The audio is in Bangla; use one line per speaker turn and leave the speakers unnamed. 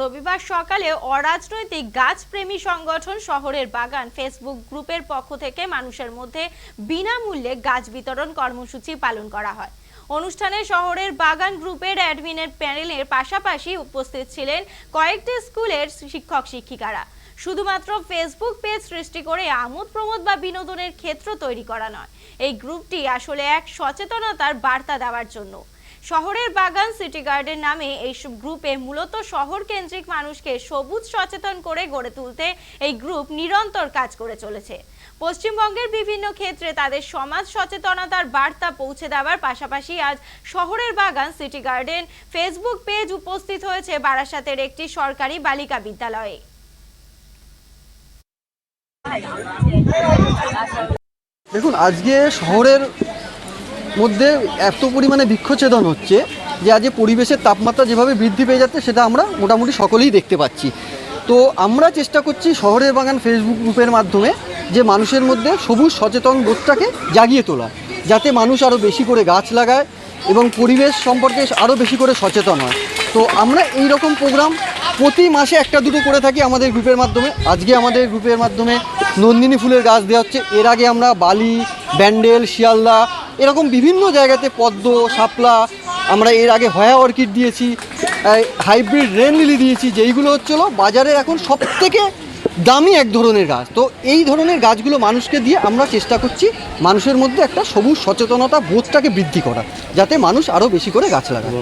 রবিবার সকালে অরাজনৈতিক গাছপ্রেমী সংগঠন শহরের বাগান ফেসবুক গ্রুপের পক্ষ থেকে মানুষের মধ্যে বিনামূল্যে গাছ বিতরণ কর্মসূচি পালন করা হয়। অনুষ্ঠানে শহরের বাগান গ্রুপের অ্যাডমিনের প্যানেলের পাশাপাশি উপস্থিত ছিলেন কয়েকটি স্কুলের শিক্ষক শিক্ষিকারা। শুধুমাত্র ফেসবুক পেজ সৃষ্টি করে আমোদ প্রমোদ বা বিনোদনের ক্ষেত্র তৈরি করা নয়। এই গ্রুপটি আসলে এক সচেতনতার বার্তা দেওয়ার জন্য। শহরের বাগান সিটি গার্ডেন নামে এইসব গ্রুপে মূলত শহর কেন্দ্রিক মানুষকে সবুজ সচেতন করে গড়ে তুলতে এই গ্রুপ নিরন্তর কাজ করে চলেছে। পশ্চিমবঙ্গের বিভিন্ন ক্ষেত্রে তাদের সমাজ সচেতনতার বার্তা পৌঁছে দেওয়ার পাশাপাশি আজ শহরের বাগান সিটি গার্ডেন ফেসবুক পেজ উপস্থিত হয়েছে বারাসাতের একটি সরকারি বালিকা বিদ্যালয়ে।
দেখুন, আজকে শহরের মধ্যে এত পরিমাণে বৃক্ষছেদন হচ্ছে যে আজকে পরিবেশের তাপমাত্রা যেভাবে বৃদ্ধি পেয়ে যাচ্ছে সেটা আমরা মোটামুটি সকলেই দেখতে পাচ্ছি। তো আমরা চেষ্টা করছি শহরের বাগান ফেসবুক গ্রুপের মাধ্যমে যে মানুষের মধ্যে সবুজ সচেতন বোধটাকে জাগিয়ে তোলা, যাতে মানুষ আরও বেশি করে গাছ লাগায় এবং পরিবেশ সম্পর্কে আরও বেশি করে সচেতন হয়। তো আমরা এই রকম প্রোগ্রাম প্রতি মাসে একটা দুটো করে থাকি আমাদের গ্রুপের মাধ্যমে। আজকে আমাদের গ্রুপের মাধ্যমে নন্দিনী ফুলের গাছ দেওয়া হচ্ছে। এর আগে আমরা বালি, ব্যান্ডেল, শিয়ালদা এরকম বিভিন্ন জায়গাতে পদ্ম, শাপলা, আমরা এর আগে হয়া অর্কিড দিয়েছি হাইব্রিড রেন লিলি দিয়েছি, যেইগুলো হচ্ছিল বাজারে এখন সব থেকে দামি এক ধরনের গাছ। তো এই ধরনের গাছগুলো মানুষকে দিয়ে আমরা চেষ্টা করছি মানুষের মধ্যে একটা সবুজ সচেতনতা বোধটাকে বৃদ্ধি করা যাতে মানুষ আরও বেশি করে গাছ লাগায়।